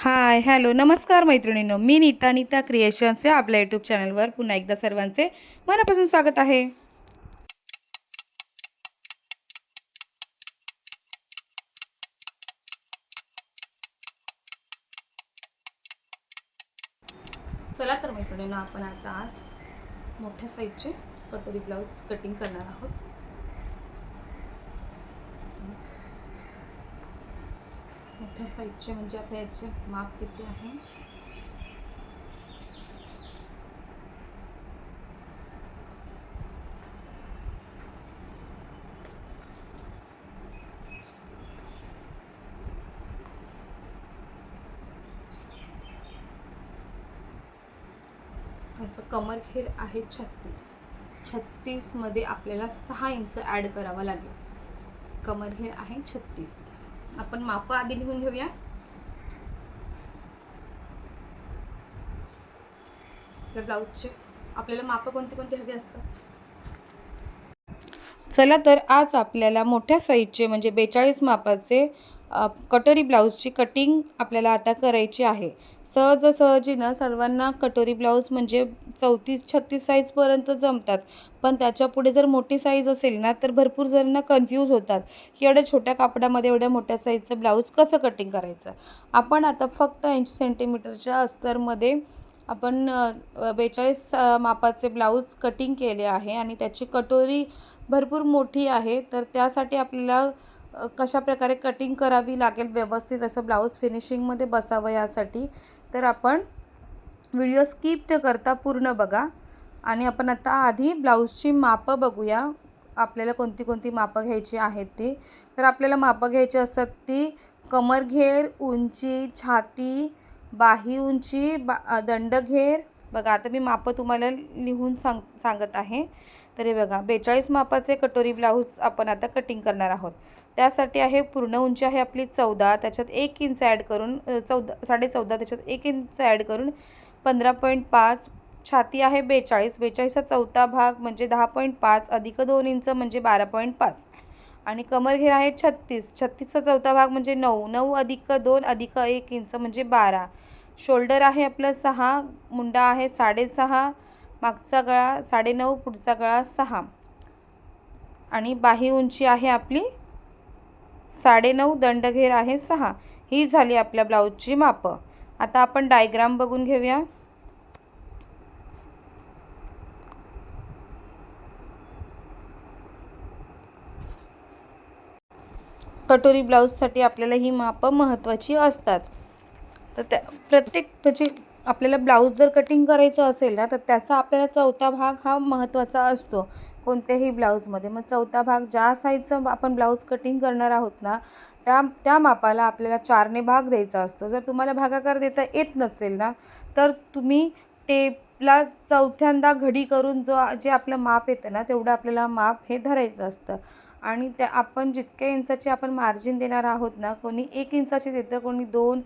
Hi hello नमस्कार मैत्रिणींनो. मी Nita Nita creations या आपल्या यूट्यूब चॅनलवर पुन्हा एकदा सर्वांचे मनापासून स्वागत आहे. चला तर मैत्रिणींनो आपण आता आज मोठ्या साईजचे कटोरी ब्लाऊज कटिंग करणार आहोत. मोठ्या साईजचे म्हणजे आता याचे माप किती आहे? याचं कमर घेर आहे छत्तीस. छत्तीसमध्ये आपल्याला सहा इंच ॲड करावा लागेल. कमर घेर आहे छत्तीस. आपण माप आधी लिहून घेऊया. आपल्या ब्लाऊजचे आपल्याला माप कोणते कोणते हवे असतात? चला तर आज आपल्याला मोठ्या साईजचे म्हणजे बेचाळीस मापाचे अ, कटोरी ब्लाऊजची कटिंग आपल्याला आता करायची आहे. सहजासहजी ना सर्वांना कटोरी ब्लाऊज म्हणजे चौतीस छत्तीस साईजपर्यंत जमतात. पण त्याच्या पुढे जर मोठी साईज असेल ना तर भरपूर जणांना कन्फ्यूज होतात की एवढ्या छोट्या कापडामध्ये एवढ्या मोठ्या साईजचं ब्लाऊज कसं कटिंग करायचं? आपण आता फक्त ऐंशी सेंटीमीटरच्या अस्तरमध्ये आपण बेचाळीस मापाचे ब्लाऊज कटिंग केले आहे आणि त्याची कटोरी भरपूर मोठी आहे तर त्यासाठी आपल्याला कशा प्रकारे कटिंग करावी लागेल व्यवस्थित असं ब्लाऊज फिनिशिंगमध्ये बसावं यासाठी? तर आपण व्हिडिओ स्किप न करता पूर्ण बघा. आणि आपण आता आधी ब्लाऊजची मापं बघूया. आपल्याला कोणती कोणती मापं घ्यायची आहेत ती. तर आपल्याला मापं घ्यायची असतात ती कमरघेर उंची छाती बाही उंची बा दंड दंडघेर बघा आता मी मापं तुम्हाला लिहून सांग सांगत आहे. तरी बघा बेचाळीस मापाचे कटोरी ब्लाऊज आपण आता कटिंग करणार आहोत. त्यासाठी आहे पूर्ण उंची आहे आपली चौदा. त्याच्यात एक इंच ॲड करून चौदा साडे चौदा त्याच्यात एक इंच ॲड करून पंधरा पॉईंट पाच छाती आहे बेचाळीस. बेचाळीसचा चौथा भाग म्हणजे दहा पॉईंट पाच अधिक दोन इंच म्हणजे बारा पॉईंट पाच. आणि कमरघेर आहे छत्तीस. छत्तीसचा चौथा भाग म्हणजे नऊ. नऊ अधिक दोन अधिक एक इंच म्हणजे बारा. शोल्डर आहे आपलं सहा. मुंडा आहे साडेसहा. मागचा गळा साडेनऊ पुढचा गळा सहा. आणि बाही उंची आहे आपली साडेनऊ दंडघेर आहे सहा. ही झाली आपल्या ब्लाऊजची मापं. आता आपण डायग्राम बघून घेऊया. कटोरी ब्लाऊजसाठी आपल्याला ही मापं महत्त्वाची असतात. तर त्या प्रत्येक म्हणजे आपल्याला ब्लाऊज जर कटिंग करायचं असेल ना तर त्याचा आपल्याला चौथा भाग हा महत्त्वाचा असतो. कोणत्याही ब्लाऊजमध्ये. मग चौथा भाग ज्या साईजचं आपण ब्लाऊज कटिंग करणार आहोत ना त्या त्या मापाला आपल्याला चारने भाग द्यायचा असतो. जर तुम्हाला भागाकार देता येत नसेल ना तर तुम्ही टेपला चौथ्यांदा घडी करून जो जे आपलं माप येतं ना तेवढं आपल्याला माप हे धरायचं असतं. आणि त्या आपण जितक्या इंचाची आपण मार्जिन देणार आहोत ना कोणी एक इंचाचे देतं कोणी दोन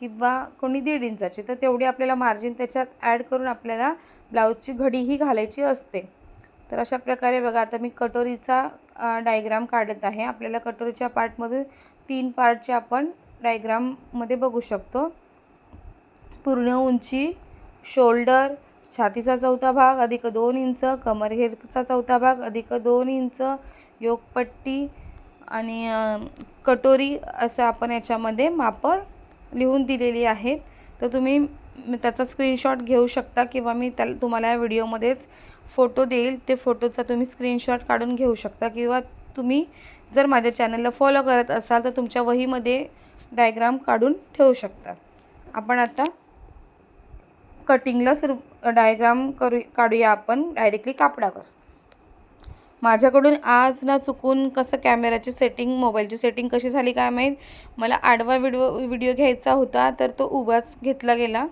किंवा कोणी दीड इंचाची तर तेवढी आपल्याला मार्जिन त्याच्यात ॲड करून आपल्याला ब्लाऊजची घडीही घालायची असते. तर अशा प्रकारे बघा आता मी कटोरीचा डायग्राम काढत आहे. आपल्याला कटोरीच्या पार्टमध्ये तीन पार्टचे आपण डायग्राममध्ये बघू शकतो. पूर्ण उंची शोल्डर छातीचा चौथा भाग अधिक दोन इंच कमरघेरचा चौथा भाग अधिक दोन इंच योगपट्टी आणि कटोरी असं आपण याच्यामध्ये मापं लिहून दिलेली आहेत. तर तुम्ही त्याचा स्क्रीनशॉट घेऊ शकता किंवा मी त्या तुम्हाला या व्हिडिओमध्येच फोटो देईल ते फोटोचा तुम्ही स्क्रीनशॉट काढून घेऊ शकता किंवा तुम्ही जर माझ्या चॅनलला फॉलो करत असाल तर तुमच्या वहीमध्ये डायग्राम काढून ठेवू शकता. आपण आता कटिंगला सुरू डायग्राम करू काढूया आपण डायरेक्टली कापडावर. माझ्याकडून आज ना चुकून कसं कॅमेराची सेटिंग मोबाईलची सेटिंग कशी झाली काय माहीत? मला आडवा व्हिडिओ व्हिडिओ घ्यायचा होता तर तो उभाच घेतला गेला.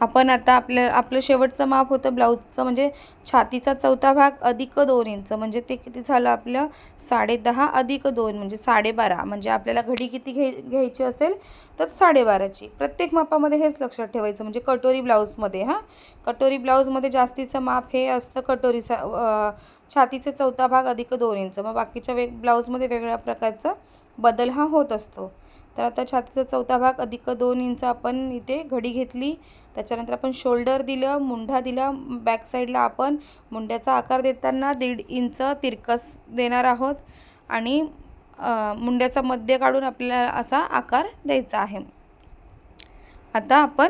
आपण आता आपल्या आपलं शेवटचं माप होतं ब्लाऊजचं म्हणजे छातीचा चौथा भाग अधिक दोन इंच म्हणजे ते किती झालं आपलं? साडेदहा अधिक दोन म्हणजे साडेबारा म्हणजे आपल्याला घडी किती घे घ्यायची असेल तर साडेबाराची. प्रत्येक मापामध्ये हेच लक्षात ठेवायचं म्हणजे कटोरी ब्लाऊजमध्ये हां? कटोरी ब्लाऊजमध्ये जास्तीचं माप हे असतं कटोरीचा छातीचे चौथा भाग अधिक दोन इंच मग बाकीच्या वेग ब्लाऊजमध्ये वेगळ्या प्रकारचा बदल हा होत असतो. तर आता छातीचा चौथा भाग अधिक दोन इंच आपण इथे घडी घेतली. त्याच्यानंतर आपण शोल्डर दिलं मुंढा दिला. बॅक साईडला आपण मुंड्याचा आकार देताना दीड इंच तिरकस देणार आहोत. आणि मुंड्याचा मध्य काढून आपल्याला असा आकार द्यायचा आहे. आता आपण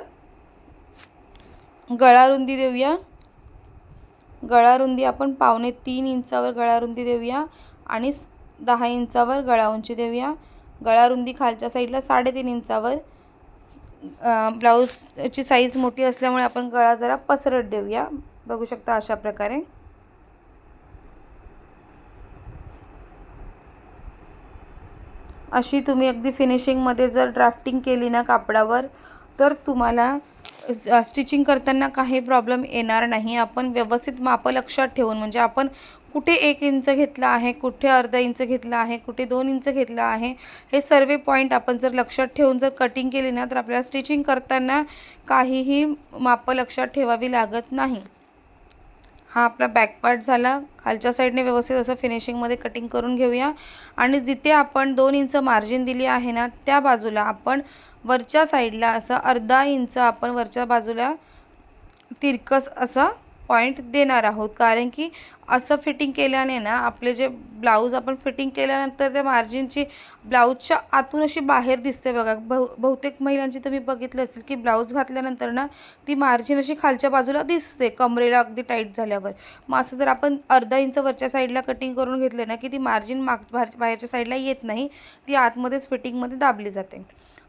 गळारुंदी देऊया. गळारुंदी आपण पावणे तीन इंचावर गळारुंदी देऊया आणि दहा इंचावर गळा उंची देऊया. गळारुंदी खालच्या साईडला साडेतीन इंचावर ब्लाऊजची साईज मोठी असल्यामुळे आपण गळा जरा पसरट देऊया. बघू शकता अशा प्रकारे. अशी तुम्ही अगदी फिनिशिंगमध्ये जर ड्राफ्टिंग केली ना कापडावर तर तुम्हाला स्टिचिंग करताना काही प्रॉब्लेम येणार नाही. आपण व्यवस्थित मापं लक्षात ठेवून म्हणजे आपण कुठे एक इंच घेतला आहे कुठे अर्धा इंच घेतला आहे कुठे दोन इंच घेतला आहे हे सर्व पॉईंट आपण जर लक्षात ठेवून जर कटिंग केली ना तर आपल्याला स्टिचिंग करताना काहीही मापं लक्षात ठेवावी लागत नाही. हा आपला बॅक पार्ट झाला. खालच्या साईडने व्यवस्थित असं फिनिशिंगमध्ये कटिंग करून घेऊया. आणि जिथे आपण दोन इंच मार्जिन दिली आहे ना त्या बाजूला आपण वरच्या साईडला असं अर्धा इंच आपण वरच्या बाजूला तिरकस असं पॉईंट देणार आहोत. कारण की असं फिटिंग केल्याने ना आपले जे ब्लाऊज आपण फिटिंग केल्यानंतर त्या मार्जिनची ब्लाऊजच्या आतून अशी बाहेर दिसते बघा. बहु बहुतेक महिलांची तुम्ही बघितलं असेल की ब्लाऊज घातल्यानंतर ना ती मार्जिन अशी खालच्या बाजूला दिसते. कमरेला अगदी टाईट झाल्यावर. मग असं जर आपण अर्धा इंच वरच्या साईडला कटिंग करून घेतलं ना की ती मार्जिन माग बाहेरच्या साईडला येत नाही ती आतमध्येच फिटिंगमध्ये दाबली जाते.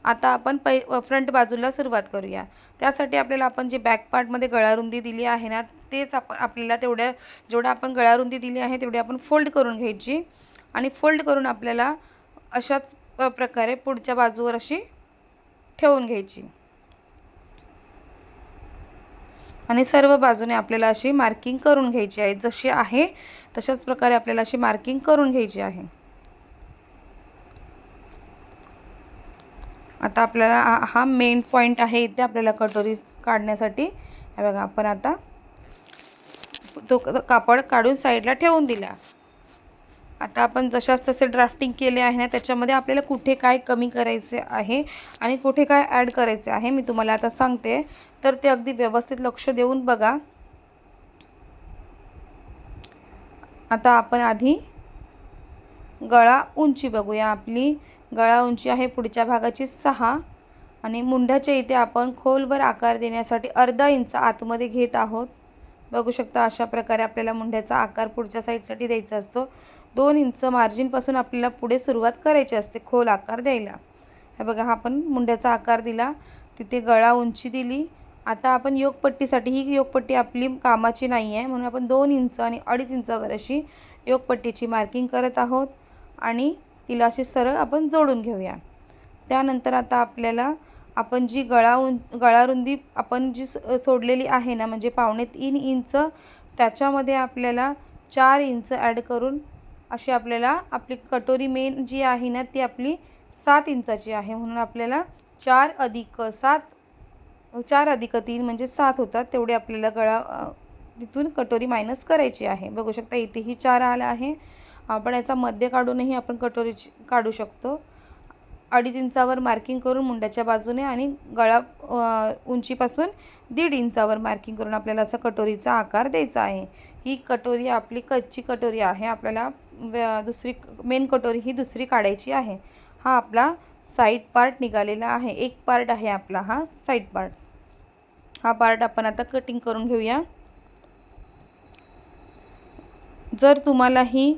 आता आपण पै फ्रंट बाजूला सुरुवात करूया. त्यासाठी आपल्याला आपण जे बॅक पार्टमध्ये गळारुंदी दिली आहे ना तेच आपण आपल्याला तेवढ्या जेवढं आपण गळारुंदी दिली आहे तेवढी आपण फोल्ड करून घ्यायची. आणि फोल्ड करून आपल्याला अशाच प्रकारे पुढच्या बाजूवर अशी ठेवून घ्यायची. आणि सर्व बाजूने आपल्याला अशी मार्किंग करून घ्यायची आहे. जशी आहे तशाच प्रकारे आपल्याला अशी मार्किंग करून घ्यायची आहे. आता आपल्याला हा मेन पॉईंट आहे इथे आपल्याला कटोरी काढण्यासाठी. हे बघा आपण आता तो कापड काढून साईडला ठेवून दिला. आता आपण जशाच तसे ड्राफ्टिंग केले आहे ना त्याच्यामध्ये आपल्याला कुठे काय कमी करायचे आहे आणि कुठे काय ॲड करायचे आहे मी तुम्हाला आता सांगते. तर ते अगदी व्यवस्थित लक्ष देऊन बघा. आता आपण आधी गळा उंची बघूया आपली. गळा उंची आहे पुढच्या भागाची सहा. आणि मुंढ्याच्या इथे आपण खोलवर आकार देण्यासाठी अर्धा इंच आतमध्ये घेत आहोत. बघू शकता अशा प्रकारे आपल्याला मुंढ्याचा आकार पुढच्या साईडसाठी द्यायचा असतो. दोन इंच मार्जिनपासून आपल्याला पुढे सुरुवात करायची असते खोल आकार द्यायला. हे बघा हा आपण मुंड्याचा आकार दिला. तिथे गळा उंची दिली. आता आपण योगपट्टीसाठी ही योगपट्टी आपली कामाची नाही आहे म्हणून आपण दोन इंच आणि अडीच इंचावर अशी योगपट्टीची मार्किंग करत आहोत. आणि तिला अशी सरळ आपण जोडून घेऊया. त्यानंतर आता आपल्याला आपण जी गळा उं गळारुंदी आपण जी सोडलेली आहे ना म्हणजे पावणे तीन इंच त्याच्यामध्ये आपल्याला चार इंच ॲड करून अशी आपल्याला आपली कटोरी मेन जी आहे ना ती आपली सात इंचाची आहे. म्हणून आपल्याला चार अधिक सात चार अधिक तीन म्हणजे सात होतात. तेवढे आपल्याला गळा तिथून कटोरी मायनस करायची आहे. बघू शकता इथेही चार आला आहे. आपण याचा मध्य काढूनही आपण कटोरीची काढू शकतो. अडीच इंचावर मार्किंग करून मुंड्याच्या बाजूने आणि गळा उंचीपासून दीड इंचावर मार्किंग करून आपल्याला असा कटोरीचा आकार द्यायचा आहे. ही कटोरी आपली कच्ची कटोरी आहे. आपल्याला दुसरी मेन कटोरी ही दुसरी काढायची आहे. हा आपला साईड पार्ट निघालेला आहे. एक पार्ट आहे आपला हा साईड पार्ट हा पार्ट आपण आता कटिंग करून घेऊया. जर तुम्हाला ही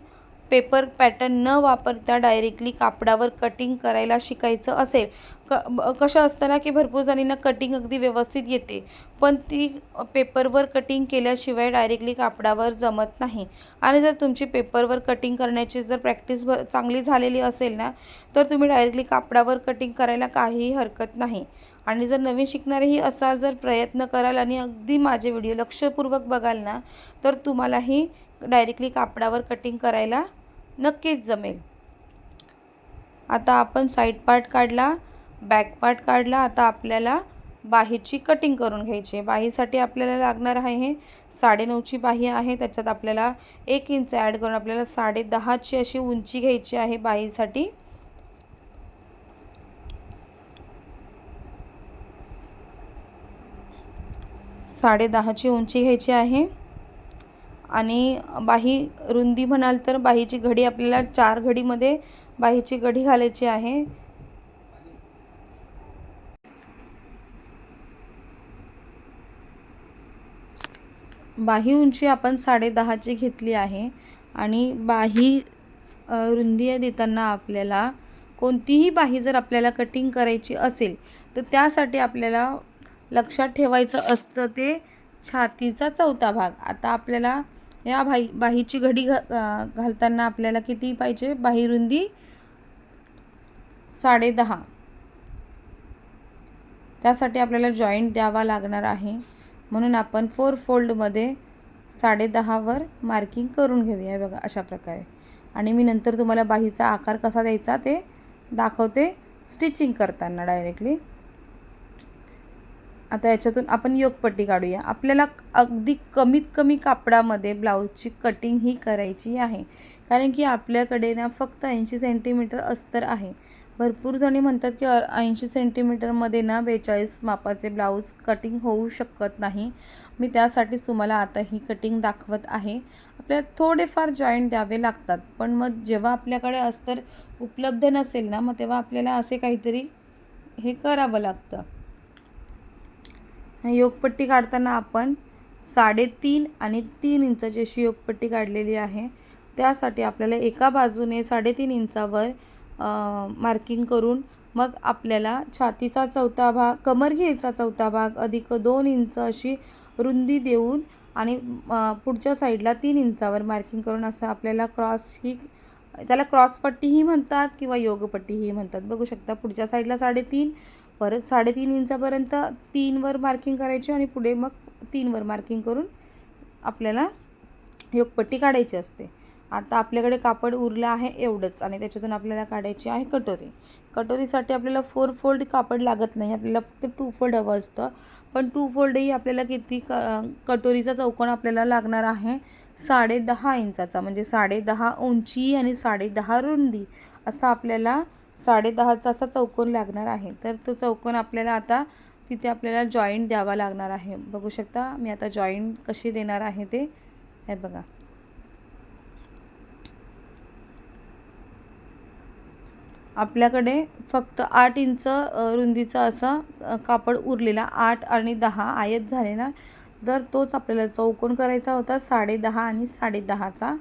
पेपर पॅटर्न न वापरता डायरेक्टली कापडावर कटिंग करायला शिकायचं असेल. क कसं असतं ना की भरपूर जणींना कटिंग अगदी व्यवस्थित येते पण ती पेपरवर कटिंग केल्याशिवाय डायरेक्टली कापडावर जमत नाही. आणि जर तुमची पेपरवर कटिंग करण्याची जर प्रॅक्टिस चांगली झालेली असेल ना तर तुम्ही डायरेक्टली कापडावर कटिंग करायला काहीही हरकत नाही. आणि जर नवीन शिकणारेही असाल जर प्रयत्न कराल आणि अगदी माझे व्हिडिओ लक्षपूर्वक बघाल ना तर तुम्हालाही डायरेक्टली कापडावर कटिंग करायला नक्कीच जमेल. आता आपण साईड पार्ट काढला बॅक पार्ट काढला. आता आपल्याला बाहीची कटिंग करून घ्यायची आहे. बाहीसाठी आपल्याला लागणार आहे हे साडेनऊची बाही आहे. त्याच्यात आपल्याला एक इंच ॲड करून आपल्याला साडे दहाची अशी उंची घ्यायची आहे बाहीसाठी. साडे दहाची उंची घ्यायची आहे. आणि बाही रुंदी म्हणाल तर बाहीची घडी आपल्याला चार घडीमध्ये बाहीची घडी घालायची आहे. बाही उंची आपण साडे दहाची घेतली आहे आणि बाही रुंदी देताना आपल्याला कोणतीही बाही जर आपल्याला कटिंग करायची असेल तर त्यासाठी आपल्याला लक्षात ठेवायचं असतं ते छातीचा चौथा भाग. आता आपल्याला या भाई बाहीची घडी घा घालताना आपल्याला किती पाहिजे? बाही रुंदी साडे दहा त्यासाठी आपल्याला जॉईंट द्यावा लागणार आहे. म्हणून आपण फोर फोल्डमध्ये साडे दहावर मार्किंग करून घेऊया बघा अशा प्रकारे. आणि मी नंतर तुम्हाला बाहीचा आकार कसा द्यायचा ते दाखवते स्टिचिंग करताना डायरेक्टली आता याच्यातून आपण योगपट्टी काढूया. आपल्याला अगदी कमीत कमी कापडामध्ये ब्लाऊजची कटिंग ही करायची आहे. कारण की आपल्याकडे ना फक्त ऐंशी सेंटीमीटर अस्तर आहे. भरपूर जणी म्हणतात की ऐंशी सेंटीमीटरमध्ये ना बेचाळीस मापाचे ब्लाऊज कटिंग होऊ शकत नाही. मी त्यासाठीच तुम्हाला आता ही कटिंग दाखवत आहे. आपल्याला थोडेफार जॉईंट द्यावे लागतात. पण मग जेव्हा आपल्याकडे अस्तर उपलब्ध नसेल ना मग तेव्हा आपल्याला असे काहीतरी हे करावं लागतं. योगपट्टी काढताना आपण साडेतीन आणि तीन इंचाची अशी योगपट्टी काढलेली आहे. त्यासाठी आपल्याला एका बाजूने साडेतीन इंचावर मार्किंग करून मग आपल्याला छातीचा चौथा भाग कमरघेचा चौथा भाग अधिक दोन इंच अशी रुंदी देऊन आणि पुढच्या साईडला तीन इंचावर मार्किंग करून असं आपल्याला क्रॉस ही त्याला क्रॉसपट्टीही म्हणतात किंवा योगपट्टीही म्हणतात. बघू शकता पुढच्या साईडला साडेतीन परत साडेतीन इंचापर्यंत तीनवर मार्किंग करायची आणि पुढे मग तीनवर मार्किंग करून आपल्याला योगपट्टी काढायची असते. आता आपल्याकडे कापड उरलं आहे एवढंच आणि त्याच्यातून आपल्याला काढायची आहे कटोरी. कटोरीसाठी आपल्याला फोर फोल्ड कापड लागत नाही आपल्याला फक्त टू फोल्ड हवं असतं. पण टू फोल्डही आपल्याला किती क कटोरीचा चौकोन आपल्याला लागणार आहे. साडे दहा इंचाचा म्हणजे साडे दहा उंची आणि साडे दहा रुंदी असा आपल्याला साडे दहाचा असा चौकोन लागणार आहे. तर तो चौकोन आपल्याला आता तिथे आपल्याला जॉईंट द्यावा लागणार आहे. बघू शकता मी आता जॉईंट कशी देणार आहे ते. हे बघा. आपल्याकडे फक्त आठ इंच रुंदीचा असा कापड उरलेला आठ आणि दहा आयत झालेला तर तोच आपल्याला चौकोन करायचा होता साडे दहा आणि साडे दहाचा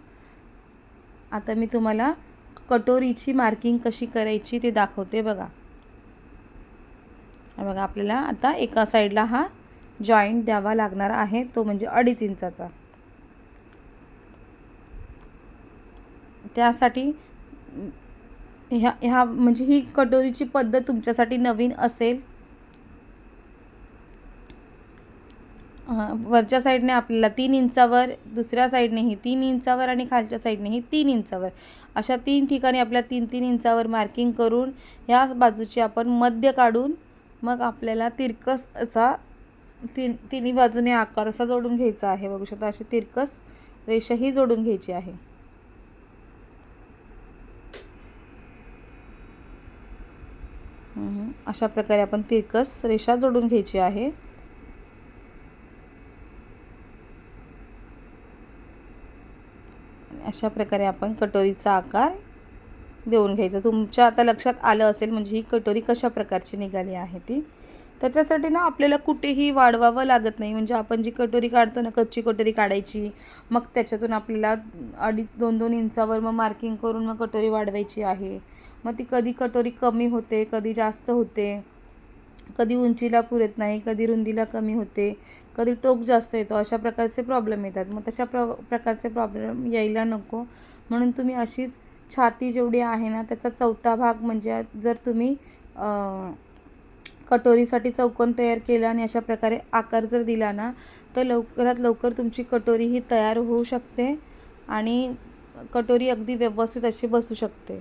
आता मी तुम्हाला कटोरीची मार्किंग कशी करायची ते दाखवते बघा. बघा आपल्याला आता एका साईडला हा जॉईंट द्यावा लागणार आहे तो म्हणजे अडीच इंचाचा. त्यासाठी ह्या ह्या म्हणजे ही कटोरीची पद्धत तुमच्यासाठी नवीन असेल वरच्या साईडने आपल्याला तीन इंचावर दुसऱ्या साईडनेही तीन इंचावर आणि खालच्या साईडनेही तीन इंचावर. अशा तीन ठिकाणी आपल्या तीन तीन इंचावर मार्किंग करून ह्या बाजूची आपण मध्य काढून मग आपल्याला तिरकस असा तीन तिन्ही बाजूने आकार असा जोडून घ्यायचा आहे. बघू शकता अशी तिरकस रेषाही जोडून घ्यायची आहे. अशा प्रकारे आपण तिरकस रेषा जोडून घ्यायची आहे. अशा प्रकारे आपण कटोरीचा आकार देऊन घ्यायचा. तुमच्या आता लक्षात आलं असेल म्हणजे ही कटोरी कशा प्रकारची निघाली आहे ती. त्याच्यासाठी ना आपल्याला कुठेही वाढवावं लागत नाही. म्हणजे आपण जी कटोरी काढतो ना कच्ची कटोरी काढायची मग त्याच्यातून आपल्याला अडीच दोन दोन इंचावर मग मार्किंग करून मग कटोरी वाढवायची आहे. मग ती कधी कटोरी कमी होते कधी जास्त होते कधी उंचीला पुरत नाही कधी रुंदीला कमी होते कधी टोक जास्त येतो अशा प्रकारचे प्रॉब्लेम येतात. मग तशा प्र प्रकारचे प्रॉब्लेम यायला नको. म्हणून तुम्ही अशीच छाती जेवढी आहे ना त्याचा चौथा भाग म्हणजे जर तुम्ही कटोरीसाठी चौकोन तयार केला आणि अशा प्रकारे आकार जर दिला ना तर लवकरात लवकर तुमची कटोरी ही तयार होऊ शकते आणि कटोरी अगदी व्यवस्थित अशी बसू शकते.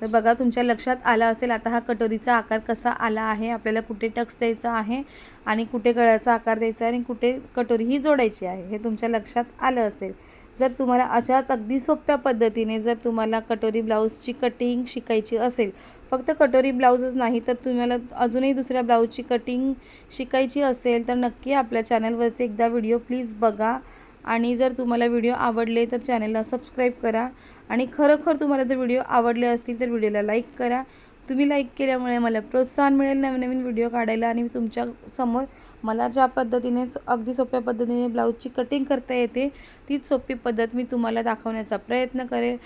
तर बघा तुमच्या लक्षात आलं असेल आता हा कटोरीचा आकार कसा आला आहे आपल्याला कुठे टक्स द्यायचा आहे आणि कुठे गळ्याचा आकार द्यायचा आहे आणि कुठे कटोरी ही जोडायची आहे हे तुमच्या लक्षात आलं असेल. जर तुम्हाला अशाच अगदी सोप्या पद्धतीने जर तुम्हाला कटोरी ब्लाऊजची कटिंग शिकायची असेल फक्त कटोरी ब्लाऊजच नाही तर तुम्हाला अजूनही दुसऱ्या ब्लाऊजची कटिंग शिकायची असेल तर नक्की आपल्या चॅनलवरचे एकदा व्हिडिओ प्लीज बघा. आणि जर तुम्हाला व्हिडिओ आवडले तर चॅनलला सबस्क्राईब करा. आणि खरोखर तुम्हाला जर व्हिडिओ आवडले असतील तर व्हिडिओला लाईक करा. तुम्ही लाईक केल्यामुळे मला प्रोत्साहन मिळेल नवीन नवीन व्हिडिओ काढायला आणि तुमच्यासमोर मला ज्या पद्धतीने अगदी सोप्या पद्धतीने ब्लाऊजची कटिंग करता येते तीच सोपी पद्धत मी तुम्हाला दाखवण्याचा प्रयत्न करेल.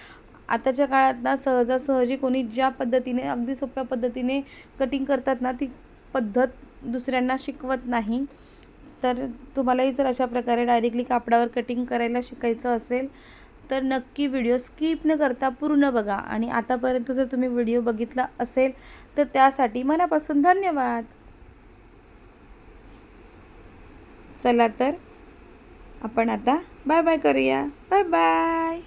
आताच्या काळात ना सहजासहजी कोणी ज्या पद्धतीने अगदी सोप्या पद्धतीने कटिंग करतात ना ती पद्धत दुसऱ्यांना शिकवत नाही. तर तुम्हालाही जर अशा प्रकारे डायरेक्टली कापडावर कटिंग करायला शिकायचं असेल तर नक्की व्हिडिओ स्किप न करता पूर्ण बघा. आणि आतापर्यंत जर तुम्ही व्हिडिओ बघितला असेल तर त्यासाठी मनापासून धन्यवाद. चला तर आपण आता बाय बाय करूया. Bye bye